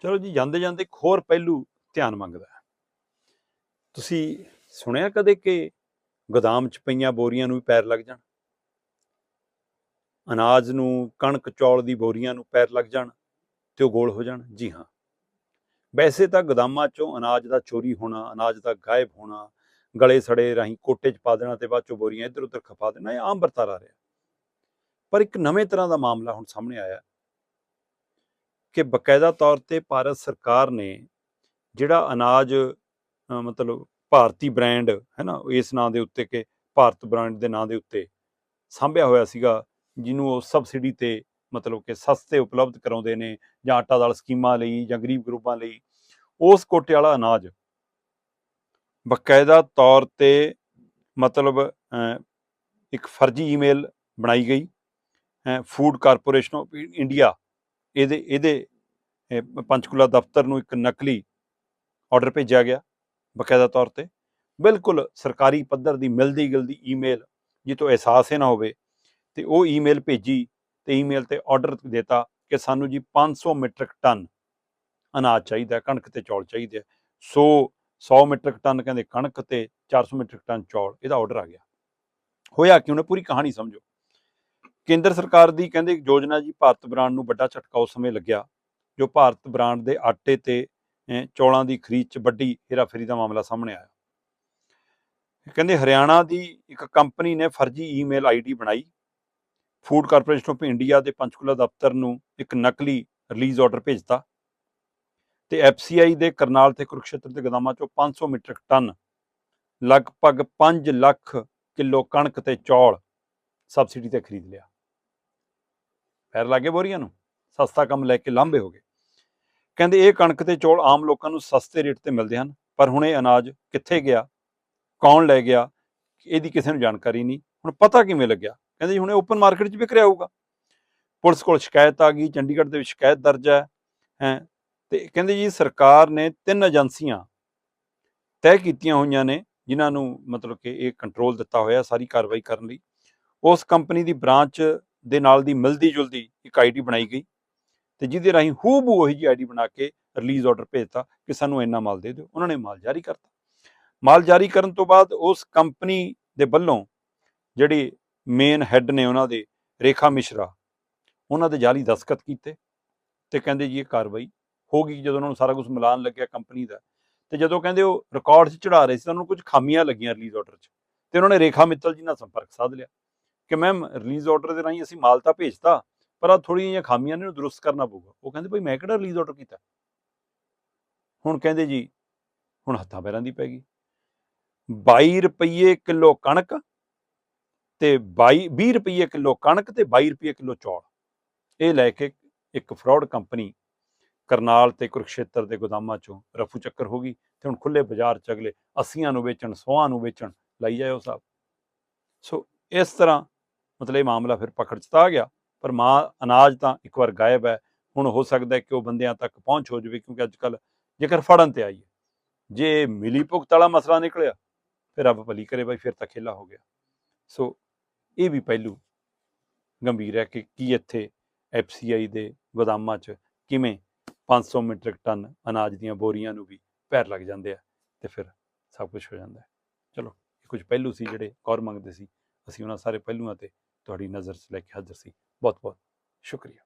ਚਲੋ ਜੀ, ਜਾਂਦੇ ਜਾਂਦੇ ਇੱਕ ਹੋਰ ਪਹਿਲੂ ਧਿਆਨ ਮੰਗਦਾ ਤੁਸੀਂ ਸੁਣਿਆ ਕਦੇ ਕਿ ਗੋਦਾਮ 'ਚ ਪਈਆਂ ਬੋਰੀਆਂ ਨੂੰ ਵੀ ਪੈਰ ਲੱਗ ਜਾਣ? ਅਨਾਜ ਨੂੰ, ਕਣਕ, ਚੌਲ ਦੀ ਬੋਰੀਆਂ ਨੂੰ ਪੈਰ ਲੱਗ ਜਾਣ ਤੇ ਉਹ ਗੋਲ ਹੋ ਜਾਣ? ਜੀ ਹਾਂ। ਵੈਸੇ ਤਾਂ ਗੋਦਾਮਾਂ 'ਚੋਂ ਅਨਾਜ ਦਾ ਚੋਰੀ ਹੋਣਾ, ਅਨਾਜ ਦਾ ਗਾਇਬ ਹੋਣਾ, ਗਲੇ ਸੜੇ ਰਾਹੀਂ ਕੋਟੇ 'ਚ ਪਾ ਦੇਣਾ ਤੇ ਬਾਅਦ 'ਚੋਂ ਬੋਰੀਆਂ ਇੱਧਰ ਉੱਧਰ ਖਪਾ ਦੇਣਾ, ਇਹ ਆਮ ਵਰਤਾਰਾ ਰਿਹਾ। ਪਰ ਇੱਕ ਨਵੇਂ ਤਰ੍ਹਾਂ ਦਾ ਮਾਮਲਾ ਹੁਣ ਸਾਹਮਣੇ ਆਇਆ। ਕਿ ਬਕਾਇਦਾ ਤੌਰ ਤੇ ਭਾਰਤ ਸਰਕਾਰ ਨੇ ਜਿਹੜਾ ਅਨਾਜ ਮਤਲਬ ਭਾਰਤੀ ਬ੍ਰਾਂਡ ਹੈ ਨਾ ਇਸ ਨਾਂ ਦੇ ਉੱਤੇ ਕਿ ਭਾਰਤ ਬ੍ਰਾਂਡ ਦੇ ਨਾਂ ਦੇ ਉੱਤੇ ਸਾਂਭਿਆ ਹੋਇਆ ਸੀਗਾ, ਜਿਹਨੂੰ ਉਹ ਸਬਸਿਡੀ ਤੇ ਮਤਲਬ ਕਿ ਸਸਤੇ ਉਪਲਬਧ ਕਰਾਉਂਦੇ ਨੇ ਜਾਂ ਆਟਾ ਦਾਲ ਸਕੀਮਾਂ ਲਈ ਜਾਂ ਗਰੀਬ ਗਰੂਪਾਂ ਲਈ, ਉਸ ਕੋਟੇ ਵਾਲਾ ਅਨਾਜ ਬਕਾਇਦਾ ਤੌਰ ਤੇ ਮਤਲਬ ਇੱਕ ਫਰਜ਼ੀ ਈਮੇਲ ਬਣਾਈ ਗਈ ਫੂਡ ਕਾਰਪੋਰੇਸ਼ਨ ਆਫ ਇੰਡੀਆ ਇਹਦੇ ਇਹਦੇ ਪੰਚਕੂਲਾ ਦਫ਼ਤਰ ਨੂੰ ਇੱਕ ਨਕਲੀ ਆਰਡਰ ਭੇਜਿਆ ਗਿਆ ਬਕਾਇਦਾ ਤੌਰ ਤੇ। ਬਿਲਕੁਲ ਸਰਕਾਰੀ ਪੱਧਰ ਦੀ ਮਿਲਦੀ ਗਿਲਦੀ ਈਮੇਲ ਜਿਹ ਤੋਂ ਅਹਿਸਾਸ ਹੀ ਨਾ ਹੋਵੇ ਤੇ ਉਹ ਈਮੇਲ ਭੇਜੀ ਤੇ ਈਮੇਲ ਤੇ ਆਰਡਰ ਦਿੱਤਾ ਕਿ ਸਾਨੂੰ ਜੀ 500 ਮੀਟ੍ਰਿਕ ਟਨ ਅਨਾਜ ਚਾਹੀਦਾ, ਕਣਕ ਤੇ ਚੌਲ ਚਾਹੀਦੇ ਆ। ਸੋ 100 ਮੀਟ੍ਰਿਕ ਟਨ ਕਹਿੰਦੇ ਕਣਕ ਤੇ 400 ਮੀਟ੍ਰਿਕ ਟਨ ਚੌਲ, ਇਹਦਾ ਆਰਡਰ ਆ ਗਿਆ। ਹੋਇਆ ਕਿ ਉਹਨੇ ਪੂਰੀ ਕਹਾਣੀ ਸਮਝੋ। ਕੇਂਦਰ ਸਰਕਾਰ ਦੀ ਕਹਿੰਦੇ ਯੋਜਨਾ ਜੀ ਭਾਰਤ ਬ੍ਰਾਂਡ ਨੂੰ ਵੱਡਾ ਝਟਕਾ ਉਸ ਸਮੇਂ ਲੱਗਿਆ। ਜੋ ਭਾਰਤ ਬ੍ਰਾਂਡ ਦੇ ਆਟੇ ਤੇ ਚੌਲਾਂ ਦੀ ਖਰੀਦ 'ਚ ਵੱਡੀ ਹੇਰਾਫੇਰੀ ਦਾ ਮਾਮਲਾ ਸਾਹਮਣੇ ਆਇਆ। ਕਹਿੰਦੇ ਹਰਿਆਣਾ ਦੀ ਇੱਕ ਕੰਪਨੀ ਨੇ ਫਰਜ਼ੀ ਈਮੇਲ ਆਈਡੀ ਬਣਾਈ। ਫੂਡ ਕਾਰਪੋਰੇਸ਼ਨ ਆਫ ਇੰਡੀਆ ਦੇ ਪੰਚਕੂਲਾ ਦਫ਼ਤਰ ਨੂੰ ਇੱਕ ਨਕਲੀ ਰਿਲੀਜ਼ ਆਰਡਰ ਭੇਜਤਾ ਤੇ ਐਫਸੀਆਈ ਦੇ ਕਰਨਾਲ ਤੇ ਕੁਰਕਸ਼ੇਤਰ ਦੇ ਗੋਦਾਮਾਂ ਚੋਂ 500 ਮੀਟ੍ਰਿਕ ਟਨ, ਲਗਭਗ 5 ਲੱਖ ਕਿਲੋ ਕਣਕ ਤੇ ਚੌਲ ਸਬਸਿਡੀ ਤੇ ਖਰੀਦ ਲਿਆ। ਪੈਰ ਲੱਗੇ ਬੋਰੀਆਂ ਨੂੰ, ਸਸਤਾ ਕੰਮ ਲੈ ਕੇ ਲਾਂਭੇ ਹੋ ਗਏ। ਕਹਿੰਦੇ ਇਹ ਕਣਕ ਤੇ ਚੌਲ ਆਮ ਲੋਕਾਂ ਨੂੰ ਸਸਤੇ ਰੇਟ ਤੇ ਮਿਲਦੇ ਹਨ, ਪਰ ਹੁਣ ਇਹ ਅਨਾਜ ਕਿੱਥੇ ਗਿਆ, ਕੌਣ ਲੈ ਗਿਆ, ਇਹਦੀ ਕਿਸੇ ਨੂੰ ਜਾਣਕਾਰੀ ਨਹੀਂ, ਹੁਣ ਪਤਾ ਕਿਵੇਂ ਲੱਗਿਆ? ਕਹਿੰਦੇ ਜੀ ਹੁਣ ਇਹ ਓਪਨ ਮਾਰਕੀਟ 'ਚ ਵਿਕ ਰਿਹਾ ਹੋਊਗਾ। ਪੁਲਿਸ ਕੋਲ ਸ਼ਿਕਾਇਤ ਆ ਗਈ, ਚੰਡੀਗੜ੍ਹ ਦੇ ਵਿੱਚ ਸ਼ਿਕਾਇਤ ਦਰਜ ਹੈ ਹੈ, ਤੇ ਕਹਿੰਦੇ ਜੀ ਸਰਕਾਰ ਨੇ ਤਿੰਨ ਏਜੰਸੀਆਂ ਤੈਅ ਕੀਤੀਆਂ ਹੋਈਆਂ ਨੇ, ਜਿਨ੍ਹਾਂ ਨੂੰ ਮਤਲਬ ਕਿ ਇਹ ਕੰਟਰੋਲ ਦਿੱਤਾ ਹੋਇਆ ਸਾਰੀ ਕਾਰਵਾਈ ਕਰਨ ਲਈ। ਉਸ ਕੰਪਨੀ ਦੀ ਬ੍ਰਾਂਚ ਦੇ ਨਾਲ ਦੀ ਮਿਲਦੀ ਜੁਲਦੀ ਇੱਕ ਆਈਡੀ ਬਣਾਈ ਗਈ। ਤੇ ਜਿਹਦੇ ਰਾਹੀਂ ਹੂਬੂ ਉਹੀ ਜੀ ਆਈਡੀ ਬਣਾ ਕੇ ਰਿਲੀਜ਼ ਆਰਡਰ ਭੇਜਤਾ ਕਿ ਸਾਨੂੰ ਇੰਨਾ ਮਾਲ ਦੇ ਦਿਓ। ਉਹਨਾਂ ਨੇ ਮਾਲ ਜਾਰੀ ਕਰਤਾ। ਮਾਲ ਜਾਰੀ ਕਰਨ ਤੋਂ ਬਾਅਦ ਉਸ ਕੰਪਨੀ ਦੇ ਵੱਲੋਂ ਜਿਹੜੀ ਮੇਨ ਹੈੱਡ ਨੇ ਉਹਨਾਂ ਦੇ, ਰੇਖਾ ਮਿਸ਼ਰਾ, ਉਹਨਾਂ ਦੇ ਜਾਲੀ ਦਸਖਤ ਕੀਤੇ ਤੇ ਕਹਿੰਦੇ ਜੀ ਇਹ ਕਾਰਵਾਈ ਹੋ ਗਈ ਜਦੋਂ ਉਹਨਾਂ ਨੂੰ ਸਾਰਾ ਕੁਝ ਮਿਲਾਨ ਲੱਗਿਆ ਕੰਪਨੀ ਦਾ। ਤੇ ਜਦੋਂ ਕਹਿੰਦੇ ਉਹ ਰਿਕਾਰਡ 'ਚ ਚੜਾ ਰਹੇ ਸੀ ਤਾਂ ਉਹਨਾਂ ਨੂੰ ਕੁਝ ਖਾਮੀਆਂ ਲੱਗੀਆਂ ਰਿਲੀਜ਼ ਆਰਡਰ 'ਚ ਤੇ ਉਹਨਾਂ ਨੇ ਰੇਖਾ ਮਿੱਤਲ ਜੀ ਨਾਲ ਸੰਪਰਕ ਸਾਧ ਲਿਆ ਕਿ ਮੈਮ ਰਿਲੀਜ਼ ਆਰਡਰ ਦੇ ਰਾਹੀਂ ਅਸੀਂ ਮਾਲ ਤਾਂ ਭੇਜਤਾ ਪਰ ਆ ਥੋੜੀਆਂ ਜਿਹੀਆਂ ਖਾਮੀਆਂ ਨੇ ਇਹਨੂੰ ਦਰੁਸਤ ਕਰਨਾ ਪਊਗਾ। ਉਹ ਕਹਿੰਦੇ, ਭਾਈ ਮੈਂ ਕਿਹੜਾ ਰਿਲੀਜ਼ ਆਰਡਰ ਕੀਤਾ? ਹੁਣ ਕਹਿੰਦੇ ਜੀ, ਹੁਣ ਹੱਥਾਂ ਪੈਰਾਂ ਦੀ ਪੈ ਗਈ। 22 ਰੁਪਏ ਕਿਲੋ ਕਣਕ ਤੇ 22 20 ਰੁਪਏ ਕਿਲੋ ਕਣਕ ਤੇ 22 ਰੁਪਏ ਕਿਲੋ ਚੌਲ। ਇਹ ਲੈ ਕੇ ਇੱਕ ਫਰਾਡ ਕੰਪਨੀ ਕਰਨਾਲ ਤੇ ਕੁਰਕਸ਼ੇਤਰ ਦੇ ਗੋਦਾਮਾਂ ਚੋਂ ਰਫੂ ਚੱਕਰ ਹੋ ਗਈ ਤੇ ਹੁਣ ਖੁੱਲੇ ਬਾਜ਼ਾਰ ਚ ਅਗਲੇ 80 ਨੂੰ ਵੇਚਣ 100 ਨੂੰ ਵੇਚਣ ਲਈ ਜਾਇਓ ਉਹ ਸਾਹਿਬ। ਸੋ ਇਸ ਤਰ੍ਹਾਂ ਮਤਲਬ ਇਹ ਮਾਮਲਾ ਫਿਰ ਪਕੜ ਚ ਤਾਂ ਆ ਗਿਆ। ਪਰ ਮਾਂ ਅਨਾਜ ਤਾਂ ਇੱਕ ਵਾਰ ਗਾਇਬ ਹੈ। ਹੁਣ ਹੋ ਸਕਦਾ ਕਿ ਉਹ ਬੰਦਿਆਂ ਤੱਕ ਪਹੁੰਚ ਹੋ ਜਾਵੇ ਕਿਉਂਕਿ ਅੱਜ ਕੱਲ ਜੇਕਰ ਫੜਨ ਤੇ ਆਈ ਹੈ ਜੇ ਮਿਲੀ ਭੁਗਤ ਵਾਲਾ ਮਸਲਾ ਨਿਕਲਿਆ, ਫਿਰ ਰੱਬ ਭਲੀ ਕਰੇ ਬਾਈ, ਫਿਰ ਤਾਂ ਖੇਲਾ ਹੋ ਗਿਆ। ਸੋ ਇਹ ਵੀ ਪਹਿਲੂ ਗੰਭੀਰ ਹੈ ਕਿ ਕੀ ਇੱਥੇ ਐਫਸੀਆਈ ਦੇ ਗੋਦਾਮਾਂ 'ਚ ਕਿਵੇਂ 500 ਮੀਟ੍ਰਿਕ ਟਨ ਅਨਾਜ ਦੀਆਂ ਬੋਰੀਆਂ ਨੂੰ ਵੀ ਪੈਰ ਲੱਗ ਜਾਂਦੇ ਆ ਤੇ ਫਿਰ ਸਭ ਕੁਝ ਹੋ ਜਾਂਦਾ ਹੈ। ਚਲੋ, ਇਹ ਕੁਝ ਪਹਿਲੂ ਸੀ ਜਿਹੜੇ ਗੌਰ ਮੰਗਦੇ ਸੀ। ਅਸੀਂ ਉਹਨਾਂ ਸਾਰੇ ਪਹਿਲੂਆਂ ਤੇ ਤੁਹਾਡੀ ਨਜ਼ਰ 'ਚ ਲੈ ਕੇ ਹਾਜ਼ਰ ਸੀ। Вот-вот. Шукрия.